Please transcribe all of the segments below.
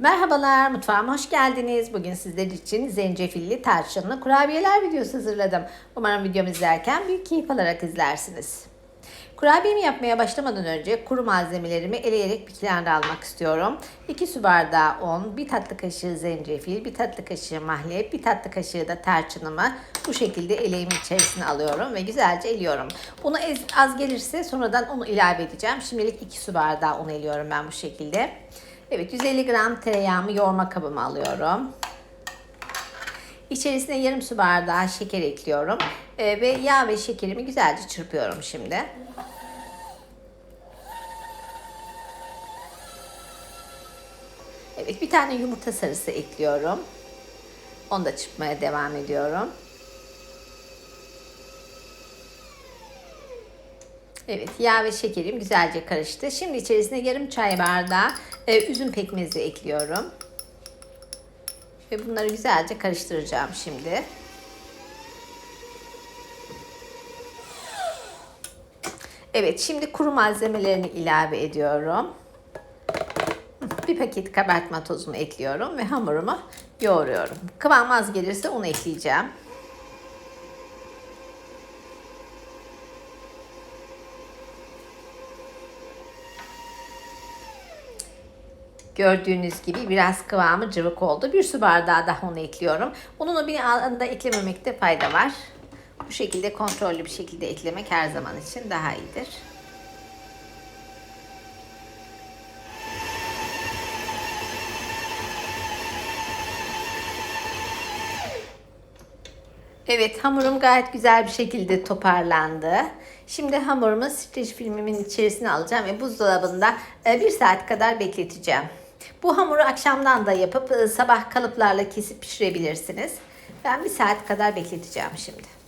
Merhabalar, mutfağıma hoş geldiniz. Bugün sizler için zencefilli tarçınlı kurabiyeler videosu hazırladım. Umarım videomu izlerken büyük keyif alarak izlersiniz. Kurabiyemi yapmaya başlamadan önce kuru malzemelerimi eleyerek bir kenara almak istiyorum. 2 su bardağı un, 1 tatlı kaşığı zencefil, 1 tatlı kaşığı mahlep, 1 tatlı kaşığı da tarçınımı bu şekilde eleğimin içerisine alıyorum ve güzelce eliyorum. Unu az gelirse sonradan unu ilave edeceğim. Şimdilik 2 su bardağı un eliyorum ben bu şekilde. Evet 150 gram tereyağımı yoğurma kabıma alıyorum. İçerisine yarım su bardağı şeker ekliyorum. Ee, ve yağ ve şekerimi güzelce çırpıyorum şimdi. Evet bir tane yumurta sarısı ekliyorum. Onu da çırpmaya devam ediyorum. Evet yağ ve şekerim güzelce karıştı. Şimdi içerisine yarım çay bardağı e, üzüm pekmezi ekliyorum. Ve bunları güzelce karıştıracağım şimdi. Evet şimdi kuru malzemelerini ilave ediyorum. Bir paket kabartma tozumu ekliyorum ve hamurumu yoğuruyorum. Kıvam az gelirse un ekleyeceğim. Gördüğünüz gibi biraz kıvamı cıvık oldu. Bir su bardağı daha unu ekliyorum. Ununu bir anda eklememekte fayda var. Bu şekilde kontrollü bir şekilde eklemek her zaman için daha iyidir. Evet hamurum gayet güzel bir şekilde toparlandı. Şimdi hamurumu streç filmimin içerisine alacağım ve buzdolabında e, bir saat kadar bekleteceğim. Bu hamuru akşamdan da yapıp e, sabah kalıplarla kesip pişirebilirsiniz. Ben bir saat kadar bekleteceğim şimdi.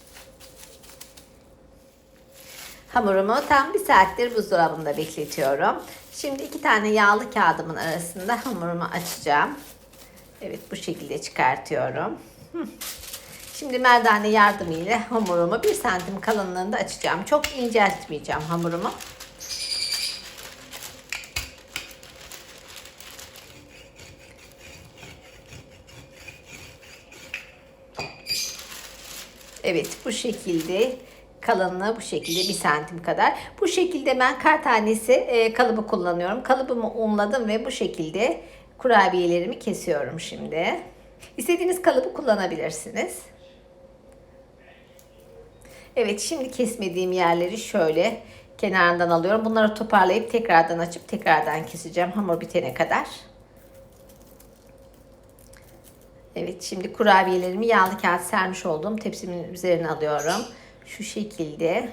Hamurumu tam bir saattir buzdolabında bekletiyorum. Şimdi iki tane yağlı kağıdımın arasında hamurumu açacağım. Evet bu şekilde çıkartıyorum. Şimdi merdane yardımıyla hamurumu 1 santim kalınlığında açacağım. Çok inceltmeyeceğim hamurumu. Evet bu şekilde kalınlığı bu şekilde 1 santim kadar. Bu şekilde ben kar tanesi e, kalıbı kullanıyorum. Kalıbımı unladım ve bu şekilde kurabiyelerimi kesiyorum şimdi. İstediğiniz kalıbı kullanabilirsiniz. Evet şimdi kesmediğim yerleri şöyle kenarından alıyorum. Bunları toparlayıp tekrardan açıp tekrardan keseceğim hamur bitene kadar. Evet şimdi kurabiyelerimi yağlı kağıt sermiş olduğum tepsimin üzerine alıyorum. Şu şekilde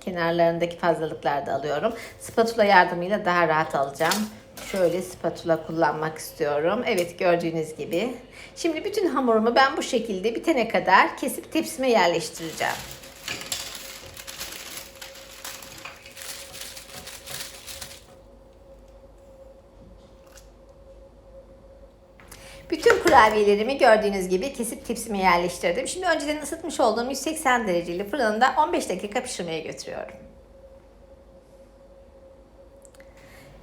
kenarlarındaki fazlalıkları da alıyorum. Spatula yardımıyla daha rahat alacağım. Şöyle spatula kullanmak istiyorum. Evet gördüğünüz gibi. Şimdi bütün hamurumu ben bu şekilde bitene kadar kesip tepsime yerleştireceğim. Bütün kurabiyelerimi gördüğünüz gibi kesip tepsime yerleştirdim. Şimdi önceden ısıtmış olduğum 180 dereceli fırında 15 dakika pişirmeye götürüyorum.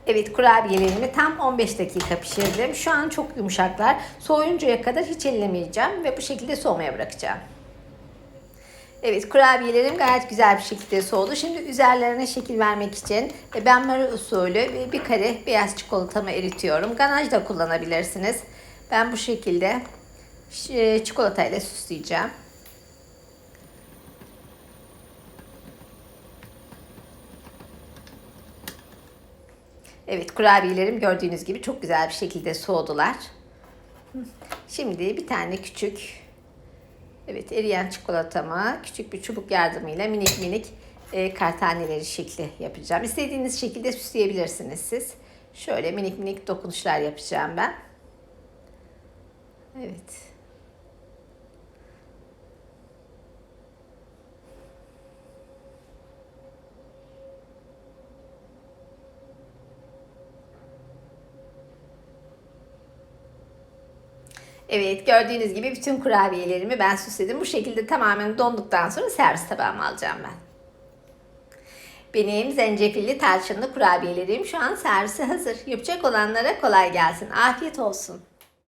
Evet kurabiyelerimi tam 15 dakika pişirdim. Şu an çok yumuşaklar. Soğuyuncaya kadar hiç ellemeyeceğim ve bu şekilde soğumaya bırakacağım. Evet kurabiyelerim gayet güzel bir şekilde soğudu. Şimdi üzerlerine şekil vermek için e, ben mari usulü bir kare beyaz çikolatamı eritiyorum. Ganaj da kullanabilirsiniz. Ben bu şekilde e, çikolatayla süsleyeceğim. Evet kurabiyelerim gördüğünüz gibi çok güzel bir şekilde soğudular. Şimdi bir tane küçük evet eriyen çikolatamı küçük bir çubuk yardımıyla minik minik e, kartaneleri şekli yapacağım. İstediğiniz şekilde süsleyebilirsiniz siz. Şöyle minik minik dokunuşlar yapacağım ben. Evet. Evet gördüğünüz gibi bütün kurabiyelerimi ben süsledim. Bu şekilde tamamen donduktan sonra servis tabağıma alacağım ben. Benim zencefilli tarçınlı kurabiyelerim şu an servise hazır. Yapacak olanlara kolay gelsin. Afiyet olsun.